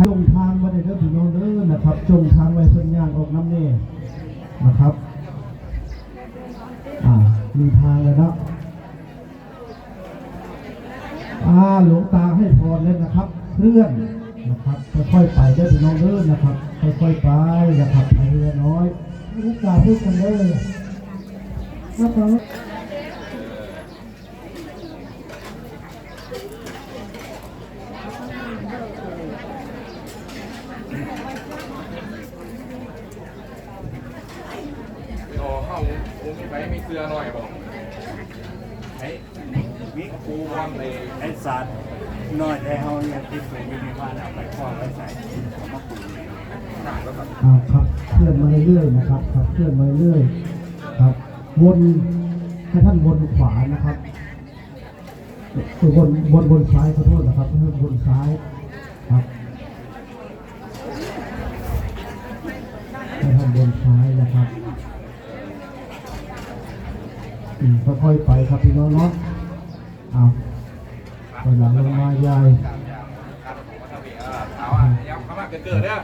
จงทางไว้ในเด้อพี่น้องเด้อนะครับ จงทางไว้เพิ่นย่างออกน้ำเน่นะครับอ่ามีทางแล้วนะอ่าหลวงตาให้พรเลยนะครับเคลื่อนนะครับค่อยๆไปเด้อพี่น้องเด้อนะครับค่อยๆไปนะครับไปเรือน้อยลูกตาพูดกันเลยนะครับ โอ้เข้ากู ไม่ไปไม่เกลือหน่อยบอกไอ้วิกกูบอลเลยไอ้สัตว์น้อยแต่เฮาเนี่ยที่สูงอยู่ในบ้านเอาไปคล้องไว้ใส่เอามาปลูกเนี่ยหนักแล้วแบบอ่าครับเคลื่อนมาเรื่อยๆนะครับครับเคลื่อนมาเรื่อยๆครับ วนให้ท่านวนขวานะครับเออวนวนบนซ้ายขอโทษนะครับให้ท่านวนซ้ายครับให้ท่านวนซ้ายนะครับอืม ค่อยๆไปครับพี่น้องเนาะเอาไปหลังลงมายายครับผมว่าทำอีกเออเอาอะย้ำเข้ามาเกิดเกิดเด้อ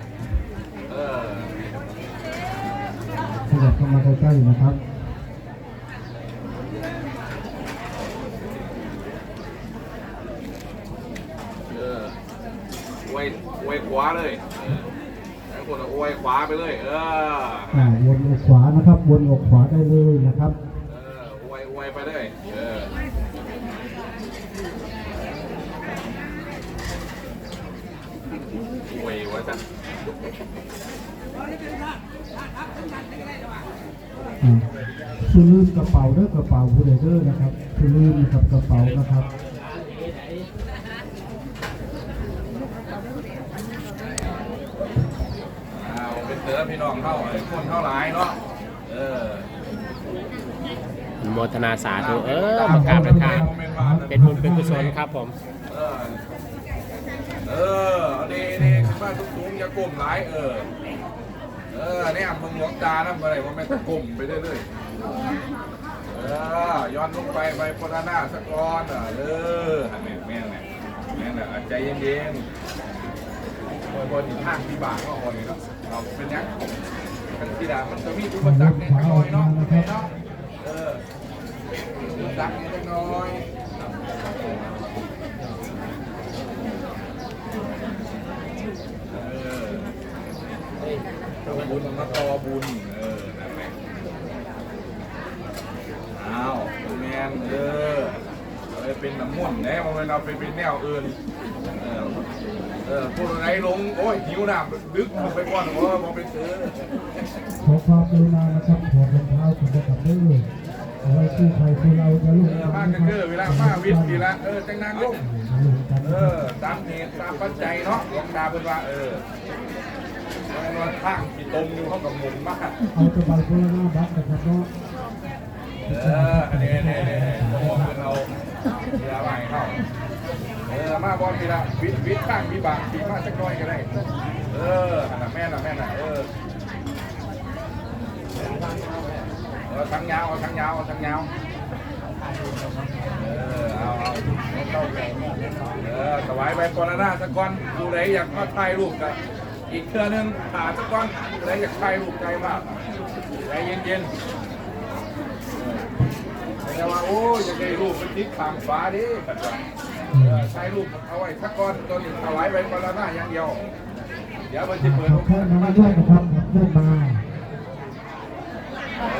เออขยับเข้ามาใกล้ๆนะครับเอออวยอวยขวาเลยเออแล้วคนอวยขวาไปเลย เอออ่าวนอกขวานะครับ วนอกขวาได้เลยนะครับ เอออวยอวยไปเลยเอออวยไว้จ้ะ อ่า คือลืมกระเป๋าเด้อกระเป๋าผู้ใดเด้อนะครับคือลืมนะครับกระเป๋านะครับเอาเป็นเตือพี่น้องเท่าไอ้คนเท่าหลายเนาะเอออนุโมทนาสาธุเออมากราบพระทานเป็นบุญเป็นกุศลครับผม เออ เออเอาดีดีขึ้น มาทุกสูงอย่ากลมหลายเออ เออเนี่ยมึงหลวงตานะอะไรว่าไม่ต้องกลมไปเรื่อยๆเออย้อนลงไปไปโพธานาสักก้อนอะเอออันนี้แม่นเนี่ยแม่นเนี่ยใจเย็นๆบนบนทางที่บากก็อ่อนนี่เนาะเราเป็นยังกันที่ดามันจะมีอุปสรรคเนี่ยน้อยเนาะเนาะเอออุปสรรคเนี่ยน้อย เออเอา บุญมาต่อบุญ เออนั่นแหละอ้าวแมนเออเอาไปเป็นน้ำมุ่นต์แน่มันเป็นเอาไปเป็นแนวอื่น เออ เออพูดอะไรลง โอ้ยหิวน้ำดึกลงไปก่อนว่ามันเป็นซื้อขอความกรุณานะครับถอดรองเท้าถึงจะกลับเด้อเอาไว้คู่ใครคู่เราจะลูกเออมากกันเกอเวลามาวิทย์ทีละเออจังนางลงลงกันเออ ตามเหตุตามปัจจัยเนาะหลวงตาเป็นว่า เออแล้วนอนข้างที่ ตรงอยู่เขากับหมุนมากเอาตัวใบคนละหน้าบัตรกับเนาะเอออันนี้นี่นี่โอ้เป็นเราเรือใหม่เข้าเออมาบอลทีละวิทวิทข้างวิบากทีมาสักน้อยก็ได้ เอออันน่ะแม่น่ะแม่น่ะเออเอาทั้งยาวเอาทั้งยาวเอาทั้งยาวเออเอาเอาเอาเออถวายไปปรณาสักก้อนดูไหนอยากมาถ่ายรูปกับ อีกเครือนึงหาสักก้อนดูไหนอยากถ่ายรูปใจมากใจเย็นๆแต่ว่าโอ้ยจะได้รูปเป็นทิศทางฟ้าดิปัจจุบันใช้รูปเอาไว้สักก้อนตัวนี้ถวายไปปรณาอย่างเดียว เดี๋ยวมันจะเปิดขอบคุณมาด้วยนะครับขอบคุณมา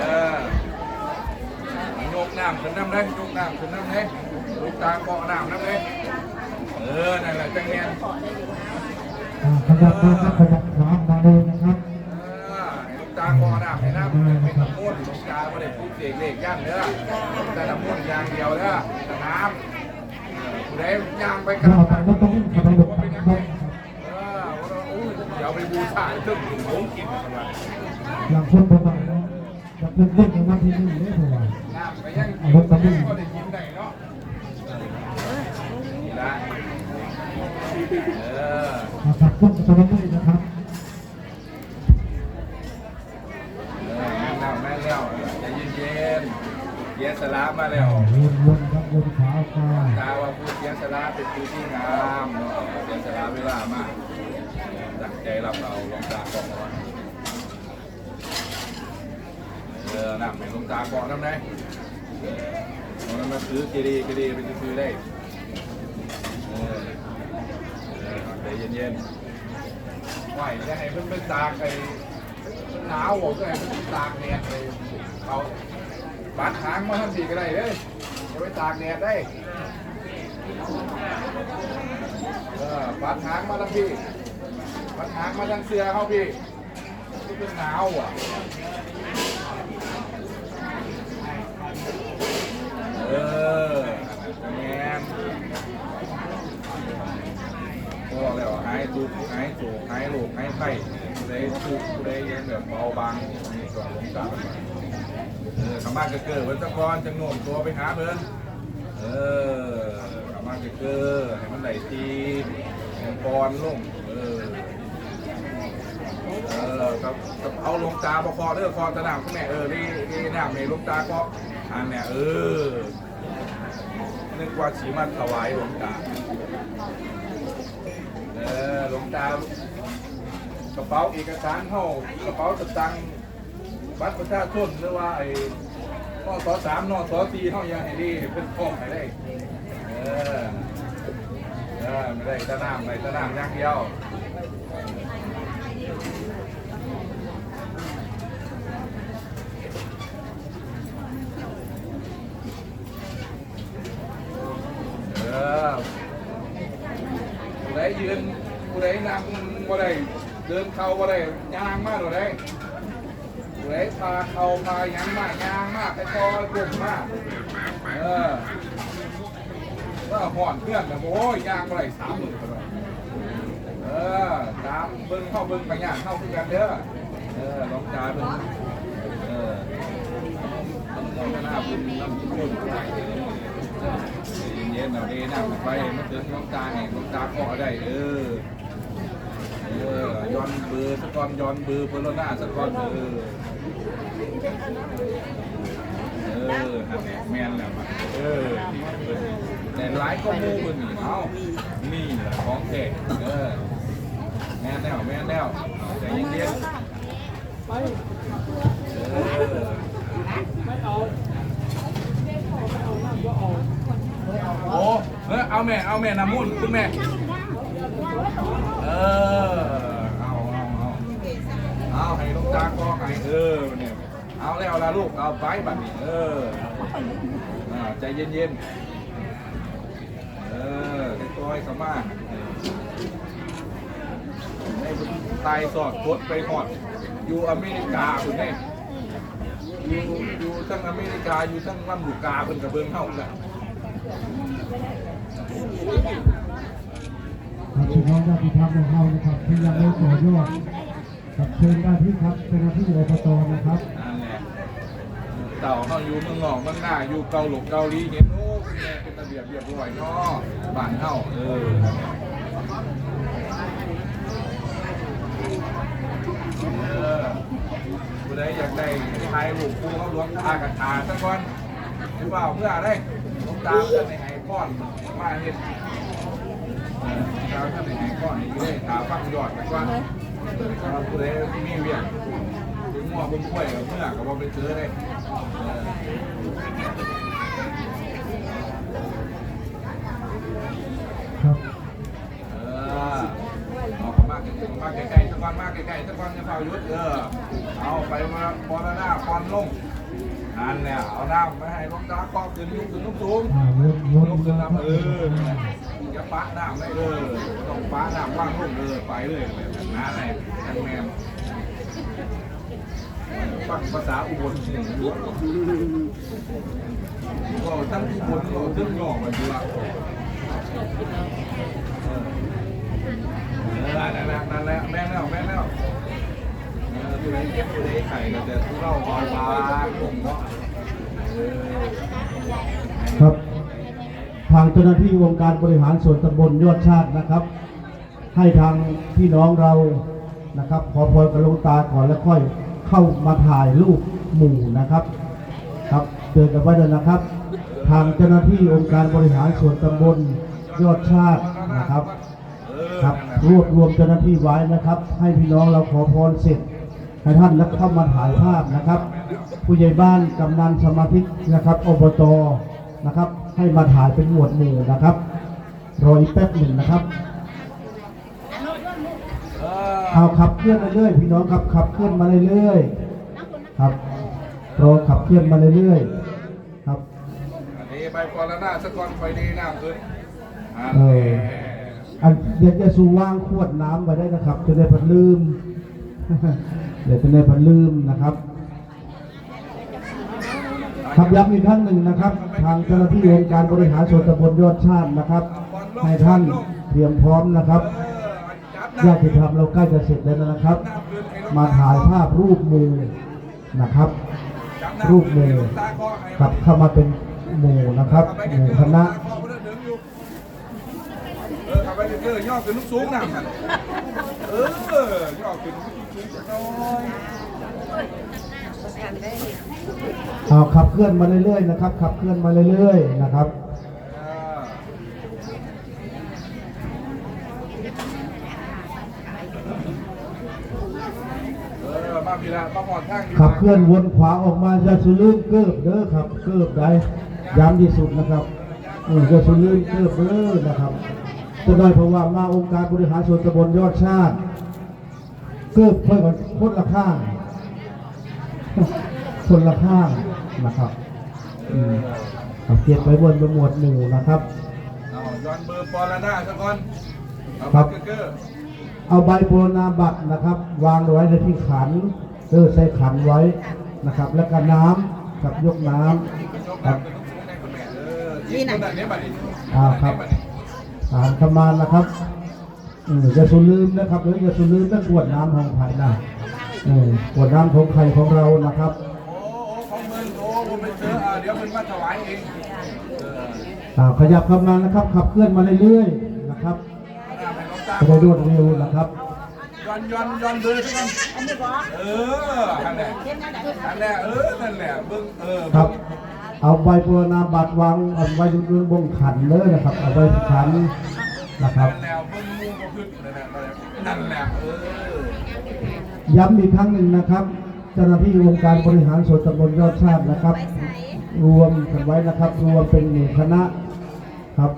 เออยกน้ำขึ้นน้ำเลยยกน้ำขึ้นน้ำเลยลูกตาเกาะน้ำน้ำเลยเออนั่นแหละจังเนียน ขยับมาครับขยับขวามาเลยนะครับเออให้ลูกตาเกาะน้ำให้น้ำเป็นเป็นน้ำมูลลูกตาไม่ได้พูดเสกเลขย่างเด้อแต่น้ำมูลอย่างเดียวเด้อแต่น้ำเออผู้ใดย่างไปกัเราไปก็ต้องขับไปหลบว่าไปเป็นยังคไงรับเออว่าเราอู้เดี๋ยวไปบูชาเครื่องกินของกินกันมาอย่างคนประมาณนั้นจะเป็นเรื่องของวันที่หนึ่งได้ถูกไหมน้ำไปยังกินก็ได้กินได้เนาะนี่ละเออ นะครับต้องจะต้องด้วยนะครับเออแม่นแล้วแม่นแล้วใจเย็นๆเสียสละมาแล้ววนวนครับวนขาไปตาว่าผู้เสียสละเป็นผู้ที่งามเนาะเสียสละเวลามากตั้งใจรับเอาหลวงตาเกาะมาเออนั่งให้หลวงตาเกาะน้ำได้เอาน้ำมาซื้อเกดีเกดีไปซื้อได้เออเออใจเย็นไหวจะให้เพิ่นเป็นตากไอ้หนาวอกก็ให้เพิ่นเป็นตากแดดเลยเอาปัดหางมาทำดีก็ได้เด้ยจะไปตากแดดได้เออปัดหางมาทางพี่ปัดหางมาทางเสือเขาพี่ที่เป็นหนาวอะเออแมน ก็แล้วหายทุกข์หายโศกหายโรคหายไข้ผู้ทุกข์ผู้ใดยังแบบเบาบางมีก่อนลงตาไปเออคำบ้านเกิดเวันตะกอนจะโน้มตัวไปหาเพิ่นเออเอามานเกอร์ให้มันไหลทีให้มันปอนลงเออเออครับครับเอาลงตาประคอเด้อคอตะนามคุณแม่เออนี่นี่น้ำในลงตาก็อันเนี่ยเออนึกว่าสีมันถวายหลวงตา หลวงตากระเป๋าเอกสารเท่ากระเป๋าสตังค์บัตรประชาชนหรือว่าไอ้นอสอสามนอสอสี่เท่ายังไงดีเป็นข้องให้ได้เออเออไม่ได้ตะน้ำไม่ได้ตะน้ำอย่างเดียวเออผู้ยืน ผู้ใดนั่งบ่ได้เดินเข้าบ่ได้ย่างมากหรือไดสวยพาเขาพายังมากยางมากแต่คอยกลุ่มมากเออว่าห่อนเพื่อนนะโอ้ยยางอะไรสามหมื่นเลยเออตามเบิ้งเข้าเบิ้งไปย่างเข้าคือกันเด้อเออลองจาเบิ้งเออต้องมองหน้าบุญน้ำบุญ เย็นเอาเดนั่งไปมาถึงน้องตาแห่งน้องตาเกาะได้เออเออย้อนเบอร์สกอนย้อนเบอร์เพลหน้าสะกอนเออเออหันแหละแมนแล้วมาเออแต่หลายก็มูมันนี่เอ้านี่แหละของแท้เออแม่นแล้วแม่นแล้วใจเย็นๆเออาไม่เอาไม่เอาไม่เอา โอ้เออเอาแม่ เอาแม่น้ำมุ่นคุณแม่ เออ เอาเอาเอาเอาให้ลูกตางก็ให้เออเนี่ยเอาแล้วละลูก เอาไปบัดนี้ เอออ่าใจเย็นๆ เออให้ตัวให้สมาให้ตายสอดพดไปหอด อยู่อเมริกาคุณเนี่อยู่อยู่ทั้งอเมริกาอยู่ทั้งลำลูกกาเพิ่นกับเบิ่งเฮากัน ครับพี่น้องญาติธรรมของเรานะครับที่ยังไม่ต่อยอดกับเชิญได้ที่ครับเป็นหน้าที่อบตนะครับนั่นแหละเต่าเขาอยู่เมืองนอกเมืองหน้าอยู่เกาหลงเกาหลีเห็นโอ้เป็นไงเป็นระเบียบเรียบร้อยเนาะบ้านเฮาเออเออผู้ใดอยากได้ทายลูกคู่เขาหลวงตากับตาสักวันหรือเปล่าเพื่ออะไร ตาเพื่อในไห้ก้อนมาเห็นตาเพื่อในไห้ก้อนนี่เลยตาฟังยอดสักวันสำหรับผู้ใดมีเวียนถึงหัวบุ้งกล้วยกับเมื่อกับว่าไปซื้อได้เออครับเออเอาเข้ามาใกล้ๆสักวันมากใกล้ๆสักวันจะเฝ้ายุดเออเอาไปมาพอลหน้าควันลง นั่นแหละเอาน้ำไปให้ลงตาคอขึ้นยุกขึ้นลุกสูงอ่าวนวนลุกขึ้นน้ำเออคอย่าปะน้ำเลยเออต้องปะน้ำว่างลงเออไปเลยแบบนั้นแหละทั้งแมนฟังภาษาอุบลเสียงยุกก็ทั้งที่บนก็ทั้งหยอกมาดูละเออนั่นแหละนั่นแหละแม่แล้วแม่แล้วเออผู้ใดเก็บผู้ใดไข่ก็จะทุเล่าบอยบางลงเนาะเออ ครับ ทางเจ้าหน้าที่องค์การบริหารส่วนตำบลยอดชาตินะครับ ให้ทางพี่น้องเรานะครับ ขอพรกับหลวงตาก่อนแล้วค่อยเข้ามาถ่ายรูปหมู่นะครับ ครับเตือนกันไว้ด้วยนะครับ ทางเจ้าหน้าที่องค์การบริหารส่วนตำบลยอดชาตินะครับ ครับรวบรวมเจ้าหน้าที่ไว้นะครับ ให้พี่น้องเราขอพรเสร็จให้ท่านแล้วเข้ามาถ่ายภาพนะครับ ผู้ใหญ่บ้านกำนันสมาชิกนะครับอบตนะครับ ให้มาถ่ายเป็นหมวดหมู่นะครับรออีกแป๊บหนึ่งนะครับเออเอาขับเคลื่อนมาเรื่อยพี่น้องครับขับเคลื่อนมาเรื่อยๆครับรอขับเคลื่อนมาเรื่อยๆครับอันนี้ใบปอลหน้าสะกอนไฟดีน้ำขึ้นอันเอนี้ออันเดี๋ยวจะสูว่างขวดน้ำไว้ได้นะครับ จะได้พันลืมเดี๋ยวจะได้พันลืมนะครับ ครับย้ำอีกครั้งหนึ่งนะครับ ทางเจ้าหน้าที่องค์การบริหารส่วนตำบลยอดชาตินะครับ ให้ท่านเตรียมพร้อมนะครับญาติธรรมเราใกล้จะเสร็จแล้วนะครับ มาถ่ายภาพรูปมือนะครับ รูปมือกลับเข้ามาเป็นหมู่นะครับหมู่คณะตาคอมันเอย่อขับไปเรื่อย่อขึ้นลูกสูงน้ำกันเออย่อขึ้นลูกสูงน้อย เอาขับเคลื่อนมาเรื่อยๆนะครับขับเคลื่อนมาเรื่อยๆนะครับอ่าเออมาพี่ละมาหอดทางดีขับเคลื่อนวนขวาออกมาจะสุลื่นเกิบเด้อครับเกิบได้ย้ำที่สุดนะครับเออจะสุลื่นเกิบเด้อนะครับจะได้เพราะว่ามาองค์การบริหารส่วนตำบลยอดชาติ เกิบเพื่อนคนละข้าง คนละข้างนะครับอืมเอาเก็บไว้บนหมวดหมู่นะครับเอาย้อนเบอร์ปอลหน้าซะก่อนเอาครับเกอร์เกอร์เอาใบโบรณาบัตรนะครับ วางไว้ในที่ขันเออใส่ขันไว้นะครับ แล้วก็น้ำกับยกน้ำครับนี่นะนี่บัดนี้อ่าครับอ่านคำมานนะครับเอออย่าสูลืมนะครับหรืออย่าสูลืมเรื่องกวดน้ำของภายหน้า เออกวดน้ำของใครของเรานะครับโอ้ของมึงโอ้ผมไปเจออ่าเดี๋ยวมึงมาถวายเองอ่าขยับเข้ามานะครับ ขับเคลื่อนมาเรื่อยๆนะครับไปลองตามจะได้รวดเร็วนะครับย้อนย้อนย้อนเบอร์ซะก่นเออนั่นแหละนั่นแหละเออนั่นแหละเบิ่งเออครับ เอาใบโบรณาบัตรวางเอาไว้บนบงขันเลยนะครับ เอาไว้ขันนะครับนั่นแหละเบิ่งมูก็ขึ้นนั่นแหละนั่นแหละเออ ย้ำอีกครั้งหนึ่งนะครับ เจ้าหน้าที่องค์การบริหารส่วนตำบลยอดชาตินะครับ รวมกันไว้นะครับ รวมเป็นหมู่คณะครับ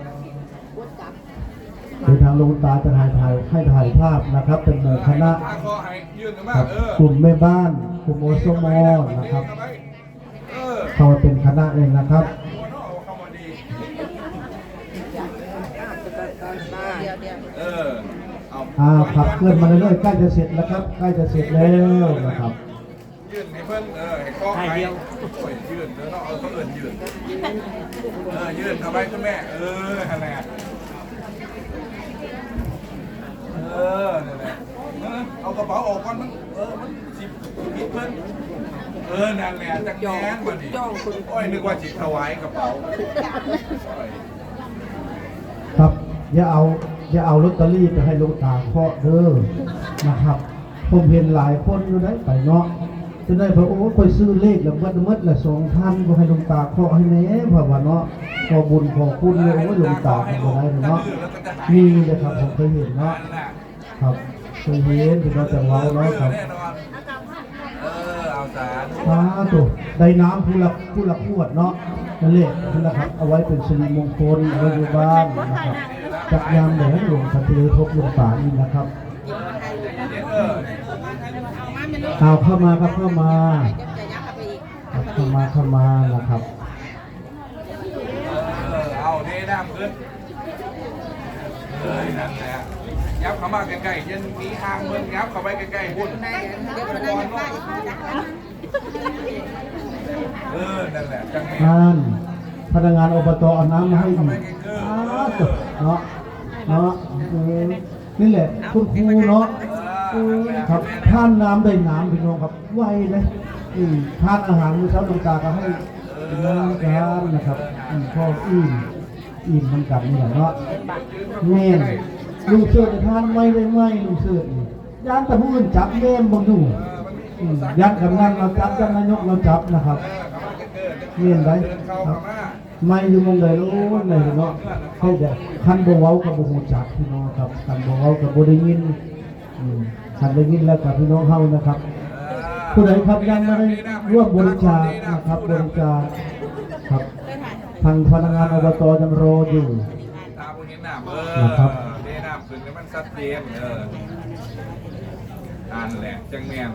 โดยทางลงตาจะถ่ายถ่ายให้ถ่ายภาพนะครับ เป็นหมู่คณะถ้าขอให้ยื่นกันมาครับเออกลุ่มแม่บ้านกลุ่มโอสมอนะครับเออเข้ามาเป็นคณะเองนะครับ หัวเนาะเอาเข้ามาดีเออเอาอ่าขับเคลื่อนมาเรื่อยๆใกล้จะเสร็จแล้วครับใกล้จะเสร็จแล้วนะครับยื่นให้เพิ่นเออให้ข้อให้โอ้ยยื่นเด้อเนาะเอาเขาเอิ้นยื่นเออยื่นเอาไว้คุณแม่เออนั่นแหละเออนั่นแหละเออเอากระเป๋าออกก่อนมันเออมันสิผิดเพิ่นเออนั่นแหละจักแย้งมาดิโอ้ยนึกว่าสิถวายกระเป๋าโอ้ยครับอย่าเอา อย่าเอาลอตเตอรี่ไปให้ลูกตาเคาะเด้อนะครับ ผมเห็นหลายคนอยู่ได้ไปเนาะจะได้พระโอ้ยคอยซื้อเลขแล้วเบิดเบิดละสองพันก็ให้ลวงตาเคาะให้แหน่พระว่าเนาะขอบุญขอคุณเลยโอ้ยหลวงตาทำอะไรเนาะนี่เลยครับผมเคยเห็นเนาะครับเคยเห็นที่เราจะเว้าเนาะครับเออเอาสารสาธุได้น้ำผู้ละผู้ละขวดเนาะนั่นแหละนะครับเอาไว้เป็นสิริมงคลเอาไว้อยู่บ้านนะครับ จักยามแหลหลวงพระเททบหลวงป่านี่นะครับเออเอาเข้ามาครับเข้ามาครับเข้ามาเข้ามานะครับเออเอาเทน้ำขึ้นเอ้ยนั่นแหละยับเข้ามาใกล้ๆยันมีทางเมืองยับเข้าไปใกล้ๆพุ่นเออนั่นแหละจังแม่ท่านพนักงานอบตเอาน้ำมาให้อีกอ้าวจบเนาะ เนาะเออนี่แหละคุณครูเนาะครับท่านน้ำได้น้ำพี่น้องครับไวเลยอืมทานอาหารมื้อเช้าหลวงตาก็ให้น้ำกันนะครับอืมพ่ออิ่มอิ่มมันกันนี่แหละเนาะแม่นลุงเสิร์ตทานไม่ได้ไหมลุงเสิร์ตนี่ย่านแต่ผู้อื่นจับแม่มบ่ดูอืมยันกำนันเราจับยันนายกเราจับนะครับเงียนไว้ครับม ไม่อยู่หมองใดโน้นไหนเนาะให้แต่คันบ่เว้ากับบ่ฮู้จักพี่น้องครับคันบ่เว้ากับบ่ได้ยินอืมคันได้ยินแล้วกับพี่น้องเฮานะครับผู้ใดครับยังไม่ได้ร่วมบริจาคนะครับบริจาคครับทางพนักงานอบตยังรออยู่ตาพวกนี้หนาเออนะครับนี่หน้าขึ้นแล้วมันชัดเจนเอออ่านแหละจังแมน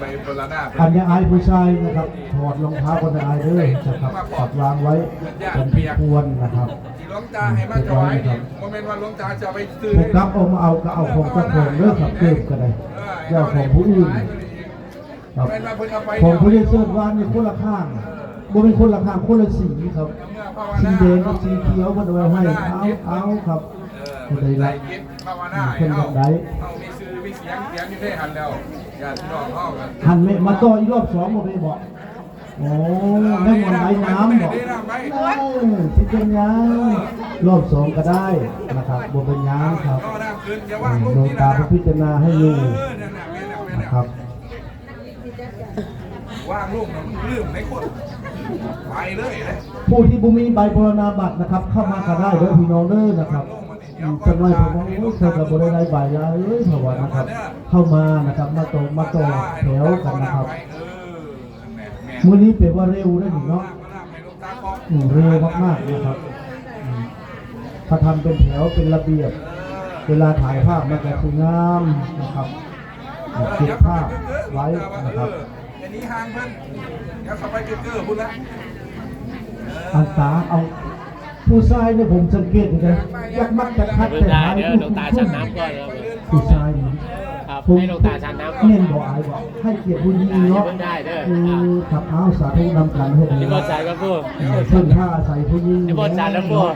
ไปโบราณาอันนี้อายผู้ชายนะครับ ถอดรองเท้าคนอายเด้อนะครับปัดวางไว้เป็นที่ควรนะครับที่หลวงตาให้มาถวายนี่โมเมนต์ว่าหลวงตาจะเอาไปซื้อผมรับเอามาเอาก็เอาของเจ้าของเด้อครับเก็บก็ได้เจ้าของผู้อื่นครับเป็นว่าเพิ่นเอาไปของผู้เล่นเสื้อวานนี่คนละข้างบ่เป็นคนละข้างคนละสีครับ สีแดงกับสีเขียวมันเอาไว้ให้เอาเอาครับเออผู้ใดใส่รักยิดภาวนาคนแบบใดเอามีซื้อมีเสียงเสียงนี่ได้หันแล้ว ญาติพี่น้องเฮากันหันไม่มาต่ออีกรอบสองบ่ไปบอกโอ้ได้หมดไหลน้ำบอกเออสิเป็นหยังรอบสองก็ได้นะครับบ่เป็นหยังครับก็น้ำขึ้นอย่าว่างลูกดวงนี่ตานะผู้พิจารณาให้อยู่เออนั่นน่ะแม่นแล้วแม่นนะแล้วครับว่างลูกน่ะมันลืมในคนไปเลยนะผู้ที่บุมีใบปรณาบัตรนะครับ เข้ามาก็ได้เด้อพี่น้องเด้อนะครับอืม จังไรผมว่าโอ้ยเคยกับบริได้ใบยาเอ้ยเพราะว่านะครับ เข้ามานะครับมาตรงมาต่อแถวกันนะครับเออแม่แม่มื้อนี้เป็นว่าเร็วนะนี่เนาะให้ลูกตาเคาะอืมเร็วมากๆนะครับอืมถ้าทำเป็นแถวเป็นระเบียบ เวลาถ่ายภาพมันก็สวยงามนะครับเก็บภาพไว้นะครับอันนี้ห่างเพิ่นเดี๋ยวเข้าไปเกอร์พุ่นละอันตาเอา ผู้ชายเนี่ยผมสังเกตอยู่นะยักมักจะคัดเพิ่งแต่ได้ท้ายเด้อหลวงตาชันน้ำก่อนนะครับผู้ชายนี่ครับให้หลวงตาชันน้ำก่อนเน้นบอกอายบอกให้เกียรติผู้หญิงเนาะเพิ่งได้เด้อคือขับเอาสาธุนำกันให้ดีนิมนต์สายก็พูดเพิ่นผ้าใส่ผู้หญิงนิมนต์สายแล้วพูด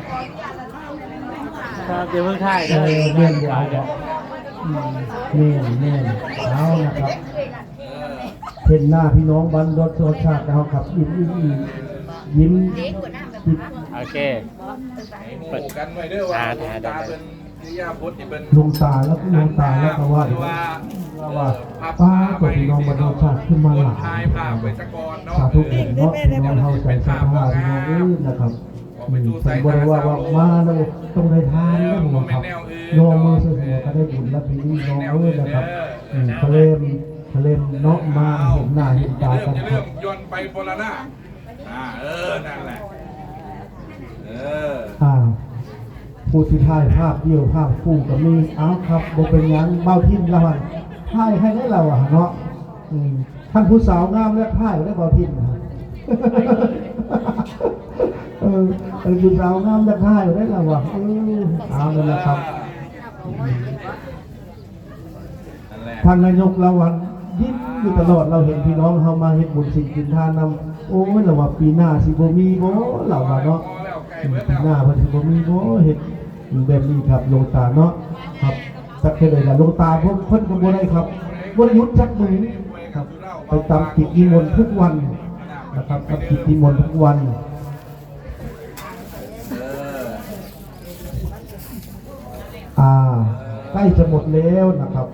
ครับเดี๋ยวเพิ่งถ่ายเอเด้ออเน่นบอกบอกอืมเน่นเน่นเอานะครับเห็นหน้าพี่น้องบันรถโซชาติแล้วครับยิ้มยิ้มยิ้มยิ้มยิ้ม โอเคให้หมู่กันไว้เด้อว่าอ่าลูกได้ตาได้เป็นกิริยาพุทธที่เป็นลงตาแล้วลงตาแล้วก็ว่าอีกว่าว่าป้าตัวพี่น้องบันรถชาติขึ้นมาหลายถ่ายภาพไว้ซะก่อนเนาะสาธุผมเนาะพี่น้องเฮาใส่สาธุพี่น้องเอ้ยนะครับอืมผมบอกเลยว่าว่ามาแล้วต้องได้ทานแล้วผมครับโยมมือเสียก็ได้บุญและพีนี้น้องเอ้ยนะครับอืมทะเลมทะเลมเนาะมาเห็นหน้าเห็นอย่าตาเริ่มกันอย่าครัเริ่บมยนต์ไปโบราณาอ่าเออนั่นแหละเอ่าผู้ที่ถ่ายภาพเดี่ยวภาพคู่ก็มีเอาครับบ่เป็นหยังเบ้าทิ่นละมันถ่ายให้ได้เราอะเนาะอืมท่านผู้สาวงามและถ่ายได้เบ้าทิ่นนะเออเออผู้สาวงามและถ่ายได้เราอะเออเอาเลยละครับ ท่านนายกเราวันยิ้มอยู่ตลอดเราเห็นพี่น้องเฮามาเฮ็ดบุญสิ่งกินทานนำโอ้ยเราว่าปีหน้าสิบ่มีบ่เราว่าเนาะ พี่หน้าเพิ่นสิบ่มีบ่เฮ็ดแบบนี้ครับลงตาเนาะครับสักแค่ใดล่ะลงตาเพิ่นเพิ่นก็บ่ได้ครับบ่ได้หยุดจักมือครับไปตามกิจนิมนต์ทุกวันนะครับตามกิจนิมนต์ทุกวันอ่าใกล้จะหมดแล้วนะครับ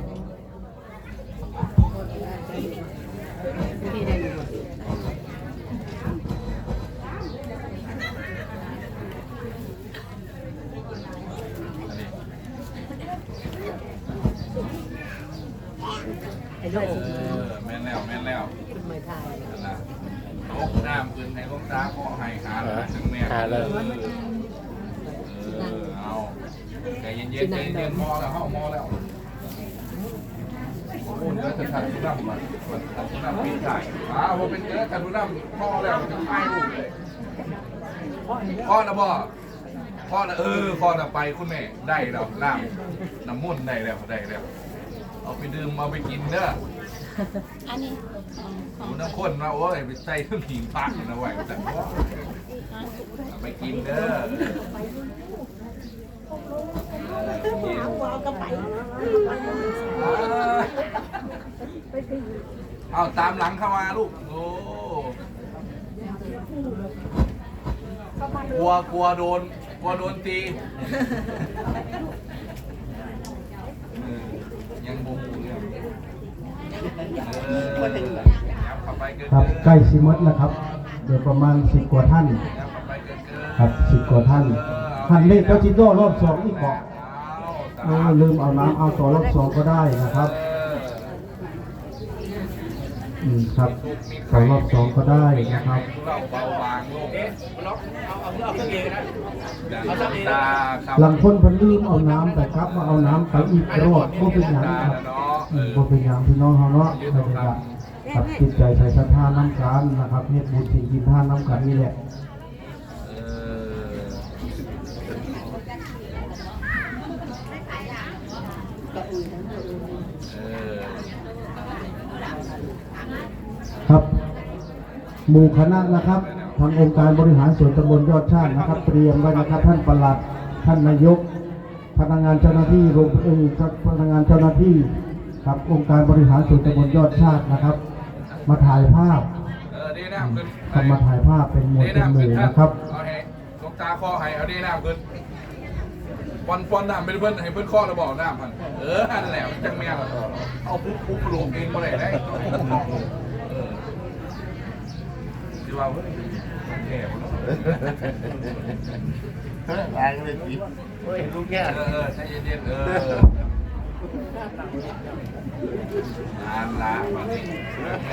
เออแม่นแล้วแม่นแล้วนั่นล่ะโอ้น้ำขึ้นให้หลวงตาขอให้หาเลยถึงแม่ หาเลย เออเออเอาใจเย็นๆใจเย็นๆมอ แล้วเฮามอแล้วโอ้โหเดี๋ยวจะทันทุนัมมาทันทุนัมปีนได้อ้าวเป็นเจอทันทุนัมมอแล้วจะไปลูกเลยพ่อนะพ่อพ่อนะเออพ่อนะไปคุณแม่ได้แล้วน้ำน้ำมุ่นได้แล้วได้แล้ว เอาไปดื่มเอาไปกินเด้ออันนี้ดูน้ำข้นมาโอ้ยไปใส่เครื่องหิงปักนะไว้แต่ไปกินเด้อ เอาตามหลังเข้ามาลูก โอ้กลัวกลัวโดนกลัวโดนตียังบงอยับเข้าไปเกินครับใกล้สิมดแล้วครับ เดี๋ยวประมาณ10กว่าท่าน ครับสิบกว่าท่าน ท่านเลขก็จิโต้รอบสองอีกเกาะเออลืมเอาน้ำเอาต่อรอบสองก็ได้นะครับอืมครับต่อรอบสองก็ได้นะครับเราเบาบางลงเอาเอาเอาเครื่องเองนะเอาสักตาครับหลังคนเพันลืมเอาน้ำแต่ครับมาเอาน้ำไปอีกรอบก็เป็นอย่างครับอืมบ่เป็นอย่างพี่น้องเขาเนาะไม่เป็นไรครับจิตใจใส่ศรัทธาน้ำกันนะครับเฮ็ดบุญสิ่งกินท่านน้ำกันนี่แหละ เออ เออ ครับ หมู่คณะนะครับ ทางองค์การบริหารส่วนตำบลยอดชาตินะครับ เตรียมไว้นะครับ ท่านปลัด ท่านนายก พนักงานเจ้าหน้าที่โรงเอ่อพนักงานเจ้าหน้าที่ครับองค์การบริหารส่วนตำบลยอดชาตินะครับ มาถ่ายภาพเออดีน้ำขึ้นทำมาถ่ายภาพเป็นหมวดดีเป็นหน้ำมู่ขึ้นท่านนะครับเอาให้ลูกตาคอให้เอาดีน้ำขึ้น ปอนปอนน้ำเป็นเพื่อนให้เพื่อนข้อระบอกน้ำมันเอออันแหละจังเมียเอาปุ๊บปุ๊บลงเองมาเลยได้ที่ว่าแก่หมดแล้วล้างเลยสิโอ้ยลูกแก่เออเออใจเย็นๆเอออ่านละวันนี้แม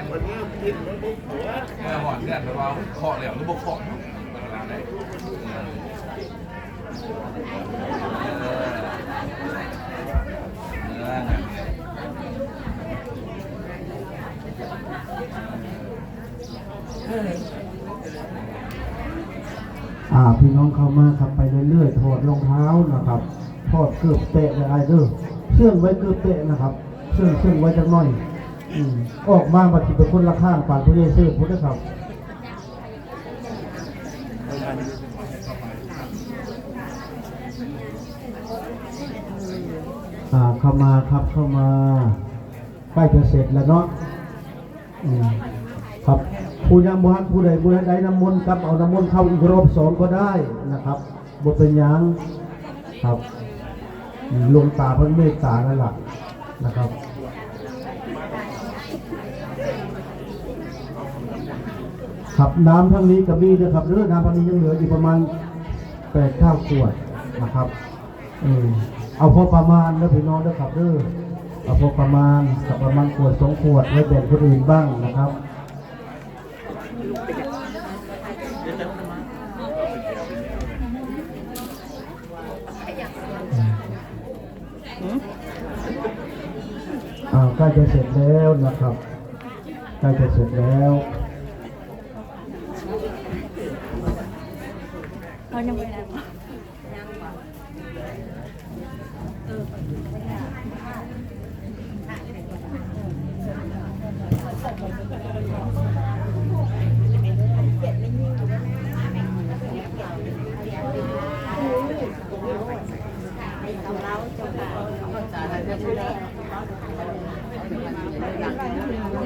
นวันนี้กินมันปุ๊บหัวเมื่อหอนเดือนไปว่าเคาะแล้วหรือบ่เคาะเนาะเวลาได้เอ่าพี่น้องเข้ามาครับไปเรื่อยๆถอดรองเท้านะครับถอดเกือบเตะเลยไอ้เด้อเชื่องไว้เกือบเตะนะครับเชื่องเชื่องไว้จักหน่อย อืมออกมาบัดสิเป็นคนละข้างปานพระเยซูพุทธครับ อ่า เข้ามาครับเข้ามาใกล้จะเสร็จแล้วเนาะครับผู้ยังบุหันผู้ใดผู้ใดน้ำมนต์ครับเอาน้ำมนต์เข้าอีกรอบสองก็ได้นะครับบทเป็นยังครับลงตาพิ่นเมตตานั่นแหละนะครับครับน้ำทั้งนี้กับมีนะครับเรื่องน้ำทั้งนี้ยังเหลืออยู่ประมาณแปดเก้าขวดนะครับเออ เอาพอประมาณแล้วพี่น้องนะครับเด้อเอาพอประมาณกับประมาณขวดสองขวดไว้แบ่งคนอื่นบ้างนะครับอ่าใกล้จะเสร็จแล้วนะครับใกล้จะเสร็จแล้วเรายังไม่ได้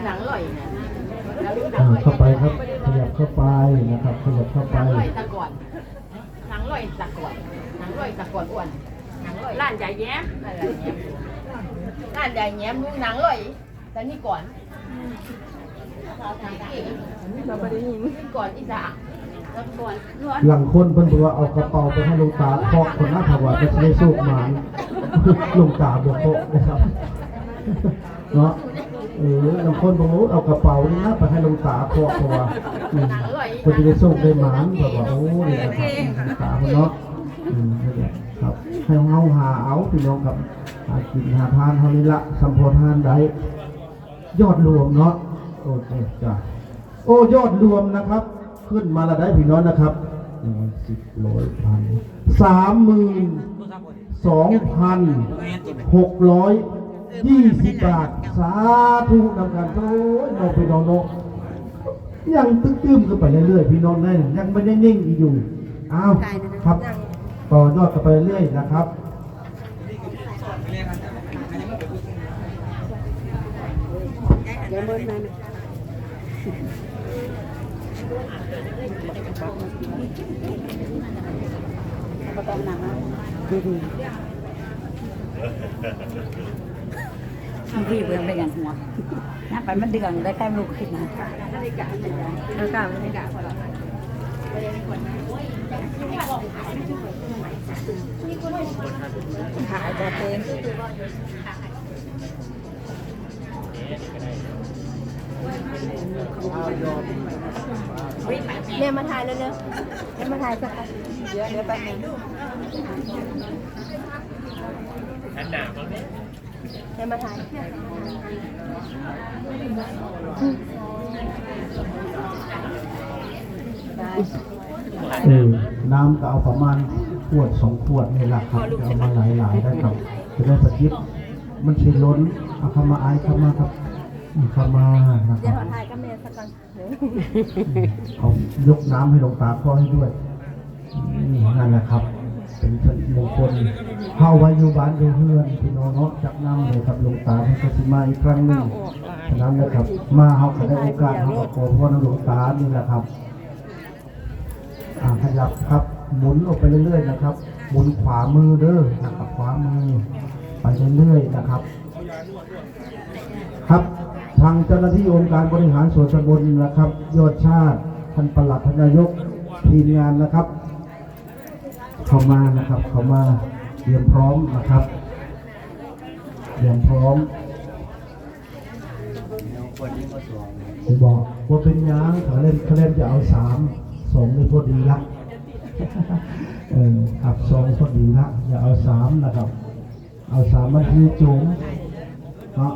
หนังลอยนะ อ่าเข้าไปครับขยับเข้าไปนะครับขยับเข้าไป หนังลอยตะก่อนหนังลอยตะก่อนหนังลอยตะก่อนอ้วนหนังลอยร้านใหญ่แย้มร้า นใหญ่แย้มร้านใหญ่แย้มดูหนังลอยแต่นี่ก่อนเราไม่ได้ยินก่อนอีสาแล้วก่อนนวดหลังคนเพิ่นบอกว่าเอากระเป๋าไปให้หลวงตาเคาะคนหน้าถวายก็จะได้โชคหมานหลวงตาบอกเคาะนะครับเนาะเออหลังคนบอกว่าเอากระเป๋านี่นะไปให้หลวงตาเคาะเพราะว่าอืมเพิ่นจะได้โชคได้หมานบอกว่าโอ้นี่นะครับหลวงตาเพิ่นเนาะ ให้เฮาหาเอาพี่น้องครับหากินหาทานเท่านี้ละสัมโพธานใดยอดรวมเนาะโอเคจ้ะโอ้ยอดรวมนะครับ ขึ้นมาละได้พี่น้องนะครับหนึ่งสิบร้อยพันสามหมื่นสองพันหกร้อยยี่สิบบาทสาธุนำกันโอ้ยน้องพี่น้องเนาะยังตึ้มๆกันไปเรื่อยๆพี่น้องนั่นยังไม่ได้นิ่งอีกอยู่อ้าวครับ ต่อยอดกันไปเรื่อยนะครับเดี๋ยวเบิร์นมานะก็ต้องนั่งนะพี่เบื่อไปกันหัวน่าไปมันเดืองได้แค่ลูกขึ้นมาเออก้าวบรรยากาศพอแล้ว ขายตัวเองแม่มาถ่ายเร็วๆแม่มาถ่ายสักเดี๋ยวเดี๋ยวแป๊บนึงอันหนาบ้างไหมแม่มาถ่าย เออ น้ำก็เอาประมาณขวดสองขวดนี่แหละครับจะเอามาหลายๆได้ครับ จะได้ประทิบมันสิล้นเอาเข้ามาไอายเข้ามาครับเอาเข้ามานะคเดี๋ยวรับขอถ่ายกับแม่สักกันเอายกน้ำให้หลวงตาพ่อให้ด้วยนี่นั่นแหละครับ เป็นสิริมงคลเข้าไว้อยู่บ้านอยู่เพื่อนพี่น้องเนาะจับน้ำเลยครับหลวงตาพระกสิมาอีกครั้งหนึ่งฉะนั้นนะครับ มาเขาก็ได้โอกาสเขาก็ขอพรหลวงตานี่แหละครับ อ่าขยับครับ หมุนออกไปเรื่อยๆนะครับ หมุนขวามือเด้อนะครับขวามือ ไปเรื่อยๆนะครับ ครับ ทางเจ้าหน้าที่องค์การบริหารส่วนตำบลนะครับ ยอดชาติท่านปลัดท่านนายกทีมงานนะครับ เข้ามานะครับ เข้ามาเตรียมพร้อมนะครับเตรียมพร้อมน้องคนนี้ก็สวมผมบอกว่าเป็นยางเขาเล่นเขาเล่นจะเอาสาม สองนี่พอดีละเออครับสองพอดีละอย่าเอาสามนะครับ เอาสามมันคือจุ๋มเนาะ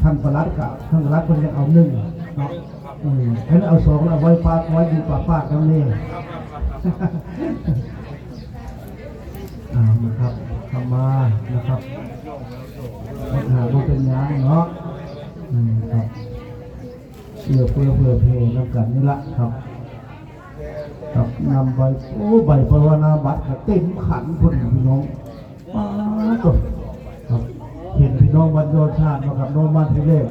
ท่านประลัดกับท่านประลัดคนจะเอาหนึ่งเนาะอืมให้เอาสองเอาไว้ปากไว้ดีกว่าปากกันนี่อ่านะครับทำมานะครับปัญหาเป็นยังเนาะอืมครับ เพื่อเพื่อเพื่อเพลงนำกันนี่ละครับครับนำใบโอ้ใบภาวนาบัตรเต็มขันคนพี่น้องป้าตัวครับเห็นพี่น้องบรรยชาติมากับโนมาทีเลข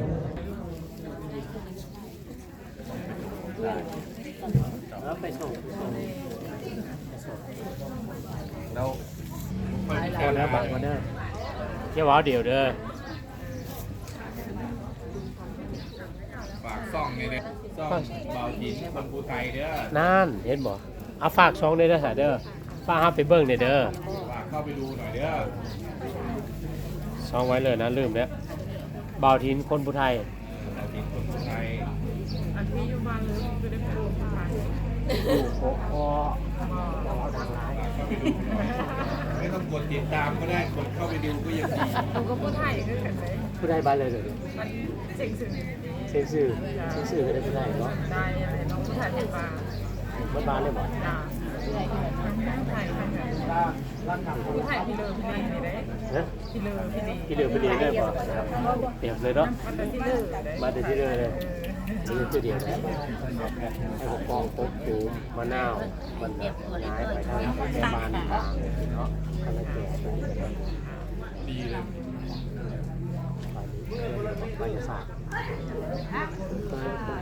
แล้วไปส่งแล้วพอแล้วบังก็ได้เที่ยวเอาเดี๋ยวเด้อ ฝาก ซ่องในเด้อซ่องเบาหินคนภูไทยเด้อนั่นเห็นบ่เอาฝากช่องเด้อเด้อสาเด้อฝากห้าไปเบิ่งเด้อเด้อฝากเข้าไปดูหน่อยเด้อช่องไว้เลยนะลืมแล้วบ่าวทินคนผู้ไทยเบาหินคนภูไทยโอ้โหไม่ต้องกดติดตามก็ได้กดเข้าไปดูก็ยังดีผู้ไทยบ้านเลยเด้อเซ็งสื่อ เซ็งสื่อเซ็งสื่อก็ได้ผู้ไทยเนาะได้อะไรน้องผู้ชายเป็นมาบ้านบ้านเลยบ่จ้าผู้ชายผู้ชายพี่เลิฟพี่นี่ได้ฮะพี่เลิฟพี่นี่ที่เหลือไปเรียนได้บ่เตรียมเลยเนาะมันเป็นที่เลิฟได้มาแต่ที่เรือเลยนี่คือเดียวนะให้ผมฟองปุ๊บปูมะนาวมันย้ายไปทางแกบานทางเนาะทางแก่ดีเลย ปาญศาสตร์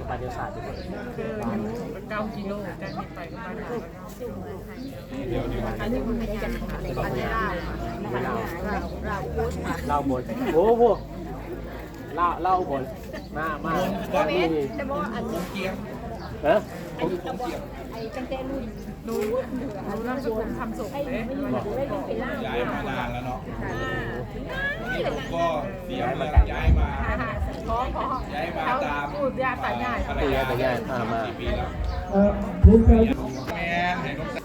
ปาญศาสตร์คือเก้ากิโลจากนี้ไปก็มาได้เดี๋ยวเดี๋ยวอันนี้มันไม่ยังอันนี้ได้มะนาวเล่าบนโอ้โหเล่าเล่าบนมามานี่นี่แต่ว่าอันเกียงเออผมผมเกียงไอ้ตั้งแต่รุ่นดูดูนามสกุลทำส่งเลยย้ายมานานแล้วเนาะ ที่หลวงเสียมาองย้ายมาขอขอย้ายมาตามปู่ย่าตายายปู่ย่าตายายมามา แม่เห็นน้อง